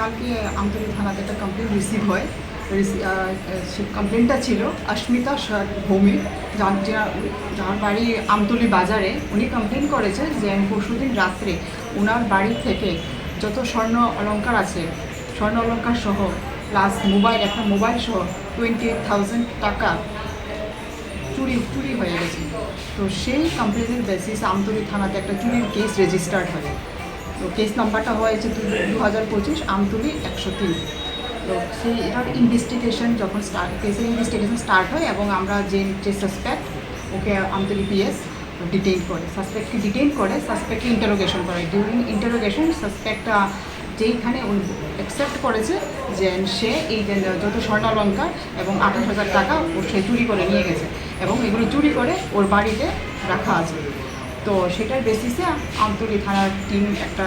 কালকে থানাতে একটা কমপ্লেন রিসিভ হয়। কমপ্লেনটা ছিল অস্মিতা ভূমি যার বাড়ি আমতলি বাজারে। উনি কমপ্লেন করেছেন যে পরশুদিন রাত্রে ওনার বাড়ি থেকে যত স্বর্ণ অলঙ্কার আছে, স্বর্ণ অলঙ্কার সহ প্লাস মোবাইল একটা মোবাইল সহ টোয়েন্টি এইট থাউজেন্ড টাকা চুরি চুরি হয়ে গেছে। তো সেই কমপ্লেনের বেসিস আমতলী থানাতে একটা চুরির কেস রেজিস্টার্ড হয়। তো কেস নাম্বারটা হয়েছে দু হাজার পঁচিশ আমতলী একশো তিন। তো সেই এটার ইনভেস্টিগেশন যখন স্টার্ট কেসের ইনভেস্টিগেশন স্টার্ট হয় এবং আমরা যে যে সাসপেক্ট ওকে আমতলী পিএস ডিটেইন করে। সাসপেক্টকে ডিটেইন করে সাসপেক্টকে ইন্টারোগেশন করে। ডিউরিং ইন্টারোগেশন সাসপেক্ট যেইখানে অ্যাকসেপ্ট করেছে যে সে এই যে যত স্বর্ণালঙ্কার এবং আঠাশ হাজার টাকা ও সে চুরি করে নিয়ে গেছে এবং এগুলো চুরি করে ওর বাড়িতে রাখা আছে। তো সেটার বেসিসে আমতলী থানার টিম একটা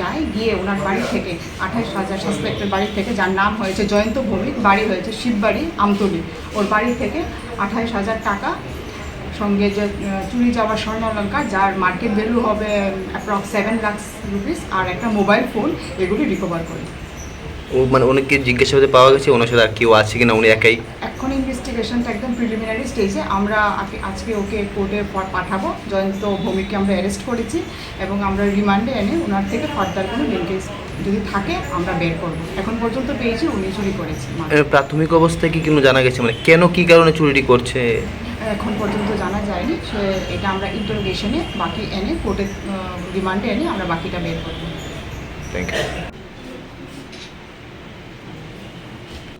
যায়, গিয়ে ওনার বাড়ি থেকে আঠাশ হাজার সাসপেক্টের বাড়ি থেকে, যার নাম হয়েছে জয়ন্ত ভৌমিক, বাড়ি হয়েছে শিববাড়ি আমতলী। ওর বাড়ি থেকে আঠাশ হাজার টাকা সঙ্গে যে চুরি যাওয়া স্বর্ণ অলঙ্কার যার মার্কেট ভ্যালু হবে অ্যাপ্রক্স সেভেন লাখস রুপিস আর একটা মোবাইল ফোন এগুলি রিকভার করে। ও মানে অনেককে জিজ্ঞাসাবাদে পাওয়া গেছে ওনার সাথে আর কেউ আছে কিনা উনি একাই? এখন ইনভেস্টিগেশনটা একদম প্রিলিমিনারি স্টেজে আমরা আজকে ওকে কোর্টে পাঠাবো। জয়ন্ত ভৌমিককে আমরা অ্যারেস্ট করেছি এবং আমরা রিমান্ডে এনে ওনার থেকে ফার্দার কোনো লিঙ্কেজ যদি থাকে আমরা বের করব। এখন পর্যন্ত পেয়েছি উনি চুরি করেছে। প্রাথমিক অবস্থায় কি কোনো জানা গেছে? মানে কেন কি কারণে চুরিটি করছে? এখন পর্যন্ত জানা যায়নি। সে, এটা আমরা ইন্টারোগেশনে বাকি এনে কোর্টে ডিমান্ডে এনে আমরা বাকিটা বের করব। Thank you